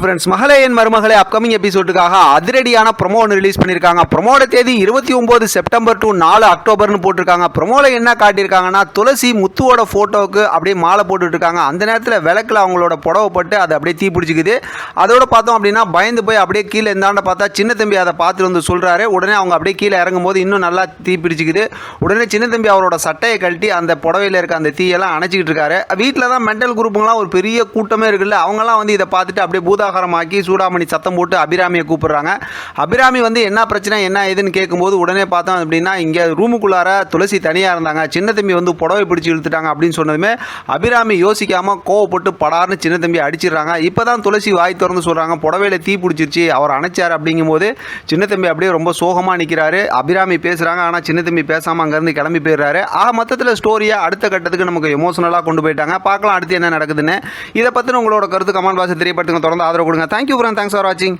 Friends மகளே என் மருமகளை upcoming எபிசோடுக்காக அதிரடியான ப்ரொமோ ஒன்று ரிலீஸ் பண்ணியிருக்காங்க. ப்ரொமோட தேதி இருபத்தி ஒம்பது செப்டம்பர் டு நாலு அக்டோபர்னு போட்டிருக்காங்க. ப்ரொமோவில் என்ன காட்டியிருக்காங்கன்னா துளசி முத்துவோட ஃபோட்டோவுக்கு அப்படியே மாலை போட்டுட்ருக்காங்க. அந்த நேரத்தில் விளக்கில் அவங்களோட புடவைப்பட்டு அது அப்படியே தீ பிடிச்சிக்குது. அதோட பார்த்தோம் அப்படின்னா பயந்து போய் அப்படியே கீழே இருந்தாண்ட பார்த்தா சின்ன தம்பி அதை பார்த்துட்டு வந்து சொல்கிறாரு உடனே அவங்க அப்படியே கீழே இறங்கும் போது இன்னும் நல்லா தீ பிடிச்சிக்குது. உடனே சின்ன தம்பி அவரோட சட்டையை கழட்டி அந்த புடவையில் இருக்க அந்த தீயெல்லாம் அணைச்சிக்கிட்டு இருக்காரு. வீட்டில் தான் மென்டல் குரூப்புங்களாம் ஒரு பெரிய கூட்டமே இருக்குல்ல. அவங்களாம் வந்து இதை பார்த்துட்டு அப்படியே பூதா பூதாகரமாக்கி சூடாமணி சத்தம் போட்டு அபிராமியை கூப்பிடுறாங்க. அபிராமி வந்து என்ன பிரச்சனை என்ன ஏதுன்னு கேட்கும்போது உடனே பார்த்தோம் அப்படின்னா இங்கே ரூமுக்குள்ளார துளசி தனியாக இருந்தாங்க. சின்ன தம்பி வந்து புடவை பிடிச்சி இழுத்துட்டாங்க அப்படின்னு சொன்னதுமே அபிராமி யோசிக்காமல் கோவப்பட்டு படார்னு சின்ன தம்பி அடிச்சிடுறாங்க. இப்போ தான் துளசி வாய் திறந்து சொல்கிறாங்க புடவையில் தீ பிடிச்சிருச்சு அவர் அணைச்சார் அப்படிங்கும்போது சின்ன தம்பி அப்படியே ரொம்ப சோகமாக நிற்கிறாரு அபிராமி பேசுகிறாங்க ஆனால் சின்ன தம்பி பேசாமல் அங்கேருந்து கிளம்பி போயிடுறாரு. ஆக மொத்தத்தில் ஸ்டோரியை அடுத்த கட்டத்துக்கு நமக்கு எமோஷனலாக கொண்டு போயிட்டாங்க. பார்க்கலாம் அடுத்து என்ன நடக்குதுன்னு. இதை பற்றின உங்களோட கருத்து கமெண்ட் பாக்ஸ் தெரியப்படுத்துங்க. தொடர்ந்து ஆதரவு கொடுங்க. தேங்க்யூ ஃப்ரெண்ட் தேங்க்ஸ் ஃபார் வாட்சிங்